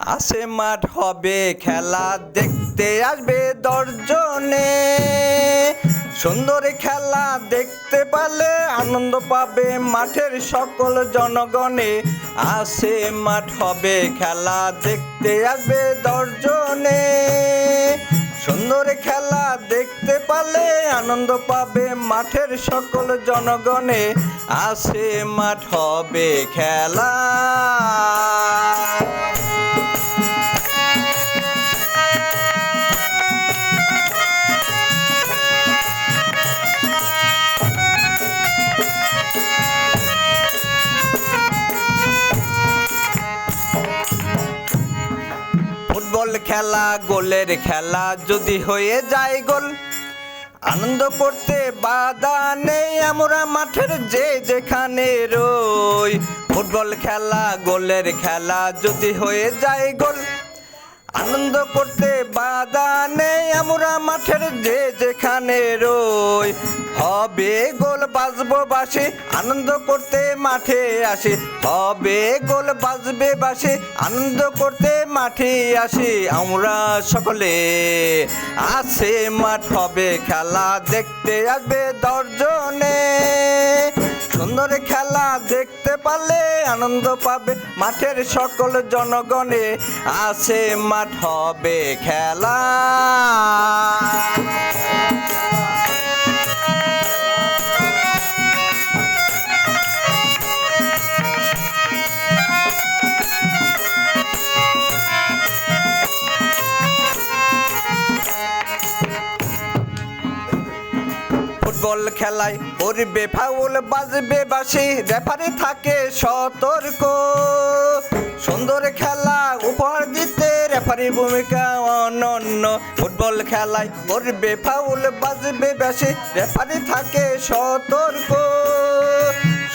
আসে মাঠ হবে খেলা দেখতে আসবে দর্জনে। সুন্দর খেলা দেখতে পালে আনন্দ পাবে মাঠের সকল জনগণে। আসে মাঠ হবে খেলা দেখতে আসবে দর্জনে। সুন্দর খেলা দেখতে পালে আনন্দ পাবে মাঠের সকল জনগণে। আসে মাঠ হবে খেলা। খেলা, গোলের খেলা যদি হয়ে যায় গোল। আনন্দ করতে বাধা নেই আমরা মাঠের যে যেখানে রই। ফুটবল খেলা, গোলের খেলা যদি হয়ে যায় গোল। আনন্দ করতে বাধা নেই আমরা মাঠের যে যেখানে রই, হবে গোল বাজবো বাসি আনন্দ করতে মাঠে আসি। হবে গোল বাজবে বাসি আনন্দ করতে মাঠে আসি। আমরা সকলে আসে মাঠ, হবে খেলা দেখতে আসবে দর্জনে। সুন্দর খেলা দেখতে পালে আনন্দ পাবে। মাঠের সকল জনগণে আসে মাঠ হবে খেলা। ফুটবল খেলায় করবে ফাউল বাজবে বাসি রেফারি থাকে সতর্ক। সুন্দর খেলা, উপহার দিতে রেফারি ভূমিকা অনন্য। ফুটবল খেলায় করবে ফাউল বাজবে বাসি রেফারি থাকে সতর্ক।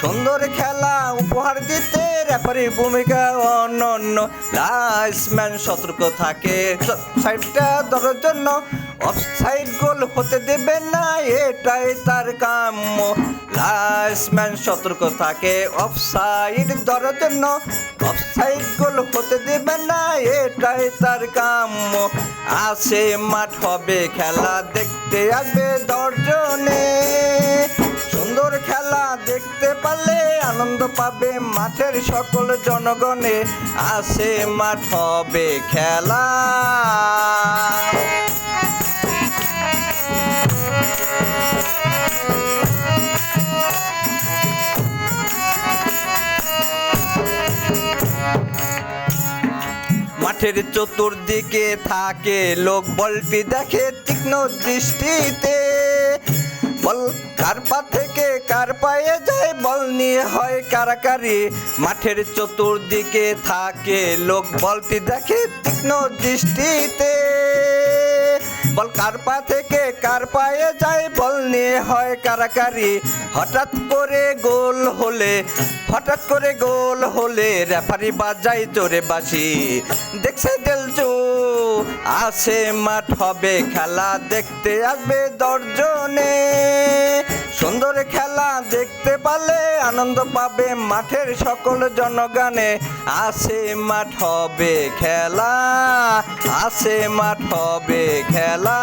সুন্দর খেলা, উপহার দিতে রেফারি ভূমিকা অনন্য। লাইসম্যান সতর্ক থাকে। সাইডটা ধরার জন্য অফসাইড গোল হতে দেবে না, এটাই তার কাম্য। লাইসম্যান সতর্ক থাকে অফসাইড ধরার জন্য। অফসাইড গোল হতে দেবে না, এটাই তার কাম্য। আসে মাঠ হবে, খেলা দেখতে আসবে দর্জনে। সুন্দর খেলা দেখতে পারলে আনন্দ পাবে মাঠের সকল জনগণে। আসে মাঠ হবে, খেলা মাঠের চতুর্দিকে থাকে লোক বলপি দেখে তীক্ষ্ণ দৃষ্টিতে। বল কার পা থেকে কার পায়ে যায়, বল নিয়ে হয় কারাকারি। মাঠের চতুর্দিকে থাকে লোক, বলটি দেখে তীক্ষ্ণ দৃষ্টিতে। বল কার পা থেকে কার পায়ে যায়? বল নিয়ে হয় কারাকারি। হঠাৎ করে গোল হলে, হঠাৎ করে গোল হলে রেফারি বাজাই জোরে বাসি দেখছে দেলচু, আসে মাঠ হবে, খেলা দেখতে আসবে দর্জনে। সুন্দর খেলা দেখতে পারলে আনন্দ পাবে মাঠের সকল জনগানে। আসে মাঠ হবে খেলা আসে মাঠ হবে খেলা।